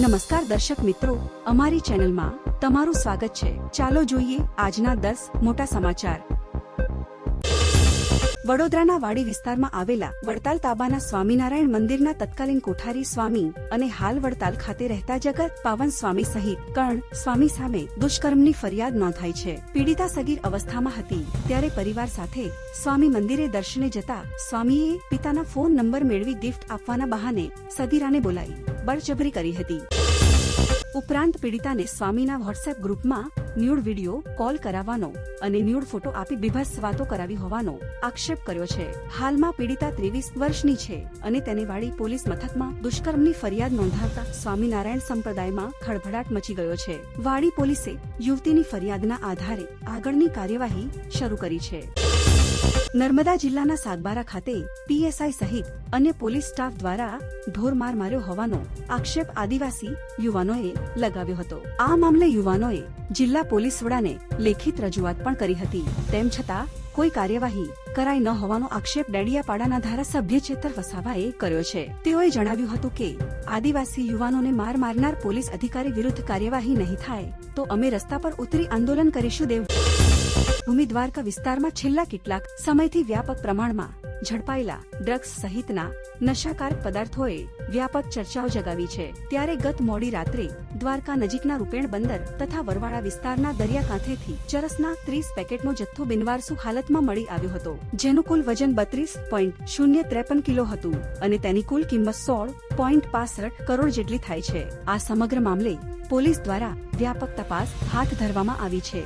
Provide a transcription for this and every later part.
નમસ્કાર દર્શક મિત્રો અમારી ચેનલમાં તમારું સ્વાગત છે. ચાલો જોઈએ આજના દસ મોટા સમાચાર. વડોદરાના વાડી વિસ્તારમાં આવેલા વડતાલ તાબાના સ્વામિનારાયણ મંદિરના તત્કાલીન કોઠારી સ્વામી અને હાલ વડતાલ ખાતે રહેતા જગત પાવન સ્વામી સહિત કર્ણ સ્વામી સામે દુષ્કર્મની ફરિયાદ નોંધાઈ છે. પીડિતા સગીર અવસ્થામાં હતી, ત્યારે પરિવાર સાથે સ્વામી મંદિરે દર્શને જતા સ્વામીએ પિતાના ફોન નંબર મેળવી ગિફ્ટ આપવાના બહાને સગીરાને બોલાવી, બળજબરી કરી હતી. ઉપરાંત પીડિતાને સ્વામીના વોટ્સએપ ગ્રુપમાં ન્યૂડ વીડિયો કોલ કરાવવાનો અને ન્યૂડ ફોટો આપી બીભત્સ વાતો કરાવી હોવાનો આક્ષેપ કર્યો છે. હાલમાં પીડિતા ત્રેવીસ વર્ષની છે અને તેને વાળી પોલીસ મથકમાં દુષ્કર્મની ફરિયાદ નોંધાવતા સ્વામિનારાયણ સંપ્રદાયમાં ખળભળાટ મચી ગયો છે. વાડી પોલીસે યુવતીની ફરિયાદના આધારે આગળની કાર્યવાહી શરૂ કરી છે. નર્મદા જિલ્લાના સાગબારા ખાતે પીએસઆઈ સહિત અન્ય પોલીસ સ્ટાફ દ્વારા ઢોરમાર માર્યો હોવાનો આક્ષેપ આદિવાસી યુવાનોએ લગાવ્યો હતો. આ મામલે યુવાનોએ જિલ્લા પોલીસ વડાને લેખિત રજૂઆત પણ કરી હતી. તેમ છતાં, કોઈ કાર્યવાહી કરાઈ ન હોવાનો આક્ષેપ ડેડિયાપાડાના ધારાસભ્ય ચેતર વસાવાએ કર્યો છે. તેઓએ જણાવ્યું હતું કે, આદિવાસી યુવાનોને માર મારનાર પોલીસ અધિકારી વિરુદ્ધ કાર્યવાહી નહીં થાય, તો અમે રસ્તા પર ઉતરી આંદોલન કરીશું દેવ ભૂમિ દ્વારકા વિસ્તારમાં છેલ્લા કેટલાક સમયથી વ્યાપક પ્રમાણમાં ઝડપાયેલા ડ્રગ્સ સહિતના નશાકારક પદાર્થોએ વ્યાપક ચર્ચાઓ જગાવી છે. ત્યારે ગત મોડી રાત્રે દ્વારકા નજીકના રૂપેણ બંદર તથા વરવાડા વિસ્તારના દરિયાકાંઠેથી ચરસના ત્રીસ પેકેટનો જથ્થો બિનવારસુ હાલતમાં મળી આવ્યો હતો, જેનું કુલ વજન બત્રીસ પોઈન્ટ શૂન્ય ત્રેપન કિલો હતું અને તેની કુલ કિંમત સોળ પોઈન્ટ પાસઠ કરોડ જેટલી થાય છે. આ સમગ્ર મામલે પોલીસ દ્વારા વ્યાપક તપાસ હાથ ધરવામાં આવી છે.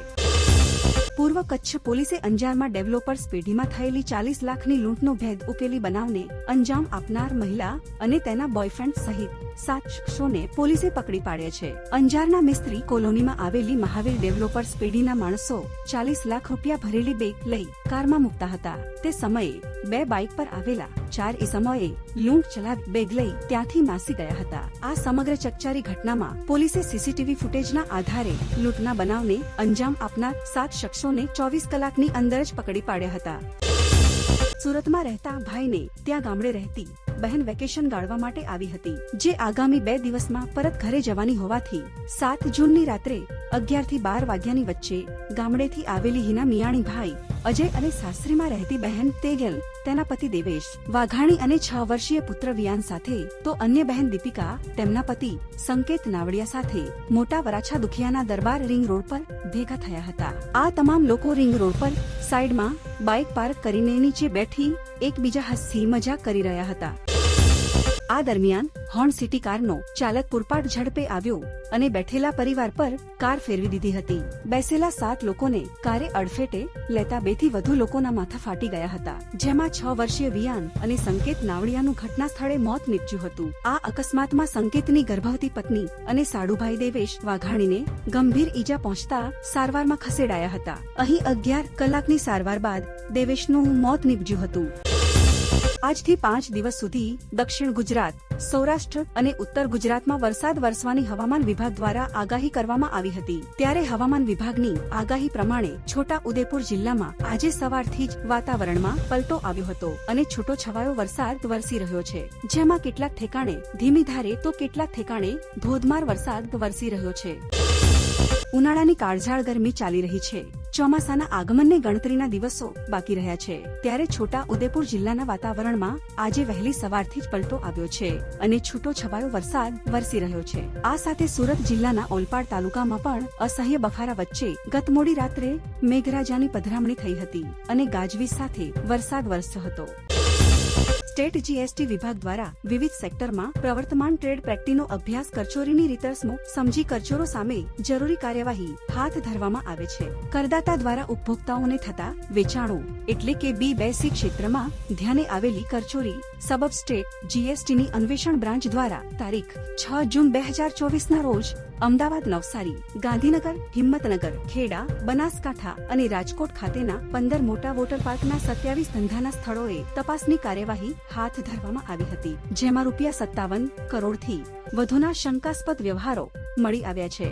પૂર્વ કચ્છ પોલીસે અંજારમાં ડેવલોપર્સ પેઢીમાં થયેલી ચાલીસ લાખની લૂંટનો ભેદ ઉકેલી બનાવને અંજામ આપનાર મહિલા અને તેના બોયફ્રેન્ડ સહિત સાત શખ્સોને પોલીસે પકડી પાડ્યા છે. અંજારના મિસ્ત્રી કોલોનીમાં આવેલી મહાવીર ડેવલોપર્સ પેઢીના માણસો ચાલીસ લાખ રૂપિયા ભરેલી બેગ લઈ કારમાં મૂકતા હતા. તે સમયે બે બાઇક પર આવેલા ચાર ઇસમોએ લૂંટ ચલાવી બેગ લઈ ત્યાંથી નાસી ગયા હતા. આ સમગ્ર ચકચારી ઘટનામાં પોલીસે સીસીટીવી ફૂટેજના આધારે લૂંટના બનાવને અંજામ આપનાર સાત શખ્સોને ચોવીસ કલાકની અંદર જ પકડી પાડ્યા હતા. સુરતમાં રહેતા ભાઈને ત્યાં ગામડે રહેતી બહેન વેકેશન ગાળવા માટે આવી હતી, જે આગામી બે દિવસમાં પરત ઘરે જવાની હોવાથી સાત જૂનની રાત્રે અગિયારથી બાર વાગ્યાની વચ્ચે ગામડેથી આવેલી હિના મિયાણી ભાઈ અજય અને સાસરીમાં રહેતી બહેન તેગેલ, તેના પતિ દેવેશ, વાઘાણી અને છ વર્ષીય પુત્ર વિયાન સાથે, તો અન્ય બહેન દીપિકા, તેમના પતિ સંકેત નાવડિયા સાથે મોટા વરાછા દુખિયાના દરબાર રિંગ રોડ પર ભેગા થયા હતા. આ તમામ લોકો રિંગ રોડ પર સાઈડમાં બાઇક પાર્ક કરીને નીચે બેઠી એકબીજા હસી મજાક કરી રહ્યા હતા. આ દરમિયાન હોર્ન સિટી કારનો ચાલક પૂરપાટ ઝડપે આવ્યો અને બેઠેલા પરિવાર પર કાર ફેરવી દીધી હતી. બેસેલા સાત લોકોને કારે અડફેટે લેતા બેથી વધુ લોકોના માથા ફાટી ગયા હતા, જેમાં છ વર્ષીય વિયાન અને સંકેત નાવડિયાનું ઘટના સ્થળે મોત નીપજ્યું હતું. આ અકસ્માતમાં સંકેતની ગર્ભવતી પત્ની અને સાડુભાઈ દેવેશ વાઘાણીને ગંભીર ઈજા પહોંચતા સારવારમાં ખસેડાયા હતા. અહીં અગિયાર કલાકની સારવાર બાદ દેવેશનું મોત નીપજ્યું હતું. આજથી પાંચ દિવસ સુધી દક્ષિણ ગુજરાત, સૌરાષ્ટ્ર અને ઉત્તર ગુજરાતમાં વરસાદ વરસવાની હવામાન વિભાગ દ્વારા આગાહી કરવામાં આવી હતી. ત્યારે હવામાન વિભાગની આગાહી પ્રમાણે છોટા ઉદેપુર જિલ્લામાં આજે સવારથી જ વાતાવરણમાં પલટો આવ્યો હતો અને છૂટો છવાયો વરસાદ વરસી રહ્યો છે. જેમાં કેટલાક ઠેકાણે ધીમી ધારે તો કેટલાક ઠેકાણે ધોધમાર વરસાદ વરસી રહ્યો છે. ઉનાળાની કાળઝાળ ગરમી ચાલી રહી છે. ચોમાસાના આગમનને ગણતરીના દિવસો બાકી રહ્યા છે. ત્યારે છોટા ઉદેપુર જિલ્લાના વાતાવરણમાં આજે વહેલી સવારથી જ પલટો આવ્યો છે અને છૂટો છવાયો વરસાદ વરસી રહ્યો છે. આ સાથે સુરત જિલ્લાના ઓલપાડ તાલુકામાં પણ અસહ્ય બફારા વચ્ચે ગત મોડી રાત્રે મેઘરાજાની પધરામણી થઈ હતી અને ગાજવીજ સાથે વરસાદ વરસ્યો હતો. સ્ટેટ જીએસટી વિભાગ દ્વારા વિવિધ સેક્ટરમાં પ્રવર્તમાન ટ્રેડ પ્રેક્ટિનો અભ્યાસ કરચોરીની રીતર્સમો સમજી કરચોરો સામે જરૂરી કાર્યવાહી હાથ ધરવામાં આવે છે. કરદાતા દ્વારા ઉપભોક્તાઓને થતા વેચાણો એટલે કે બી બેસી ક્ષેત્રમાં ધ્યાને આવેલી કરચોરી સબબ સ્ટેટ જીએસટીની અન્વેષણ બ્રાન્ચ દ્વારા તારીખ છ જૂન બે હજાર ચોવીસના રોજ અમદાવાદ નવસારી, ગાંધીનગર, હિંમતનગર, ખેડા, બનાસકાંઠા અને રાજકોટ ખાતેના પંદર મોટા વોટર પાર્કના સત્યાવીસ ધંધાના સ્થળોએ તપાસની કાર્યવાહી હાથ ધરવામાં આવી હતી જેમાં રૂપિયા સત્તાવન કરોડથી વધુના શંકાસ્પદ વ્યવહારો મળી આવ્યા છે.